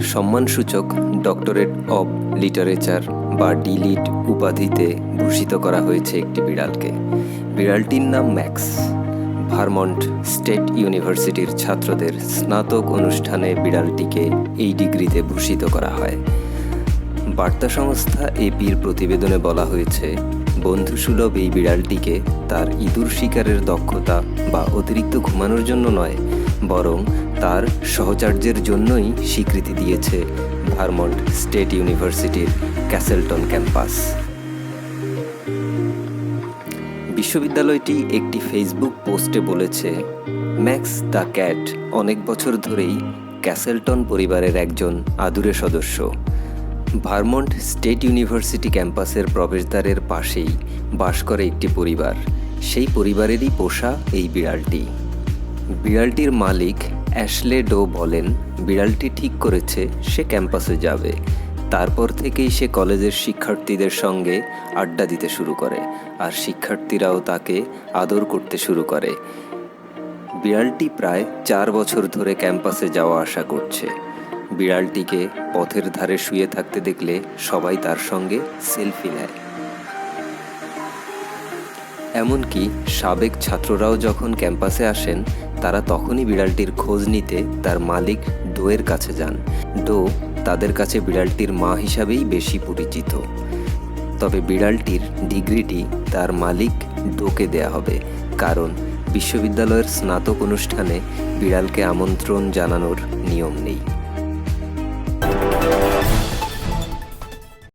সম্মানসূচক doctorate of literature বা DLitt উপাধিতে ভূষিত করা হয়েছে একটি বিড়ালকে। বিড়ালটির নাম ম্যাক্স। ভারমন্ট স্টেট ইউনিভার্সিটির ছাত্রদের স্নাতক অনুষ্ঠানে বিড়ালটিকে এই ডিগ্রিতে ভূষিত করা হয়। বার্তা সংস্থা এপির প্রতিবেদনে বলা হয়েছে, বন্ধুসুলভ এই বিড়ালটিকে তার ইঁদুর শিকারের দক্ষতা বা অতিরিক্ত ঘুমানোর জন্য নয়, বরং তার সহচার্যের জন্যই স্বীকৃতি দিয়েছে ভারমন্ট স্টেট ইউনিভার্সিটির ক্যাসেলটন ক্যাম্পাস। বিশ্ববিদ্যালয়টি একটি ফেসবুক পোস্টে বলেছে, ম্যাক্স দ্য ক্যাট অনেক বছর ধরেই ক্যাসেলটন পরিবারের একজন আদুরে সদস্য। ভারমন্ট স্টেট ইউনিভার্সিটি ক্যাম্পাসের প্রবেশদ্বারের পাশেই বাস করে একটি পরিবার। সেই পরিবারেরই পোষা এই বিড়ালটি। বিড়ালটির মালিক অ্যাশলে ডো বলেন, বিড়ালটি ঠিক করেছে, সে ক্যাম্পাসে যাবে। তারপর থেকেই সে কলেজের শিক্ষার্থীদের সঙ্গে আড্ডা দিতে শুরু করে আর শিক্ষার্থীরাও তাকে আদর করতে শুরু করে। বিড়ালটি প্রায় চার বছর ধরে ক্যাম্পাসে যাওয়া আসা করছে। বিড়ালটিকে পথের ধারে শুয়ে থাকতে দেখলে সবাই তার সঙ্গে সেলফি নেয়। এমনকি সাবেক ছাত্ররাও যখন ক্যাম্পাসে আসেন তারা তখনই বিড়ালটির খোঁজ নিতে তার মালিক ডোয়ের কাছে যান। ডো তাদের কাছে বিড়ালটির মা হিসাবেই বেশি পরিচিত। তবে বিড়ালটির ডিগ্রিটি তার মালিক ডোকে দেয়া হবে। কারণ বিশ্ববিদ্যালয়ের স্নাতক অনুষ্ঠানে বিড়ালকে আমন্ত্রণ জানানোর নিয়ম নেই।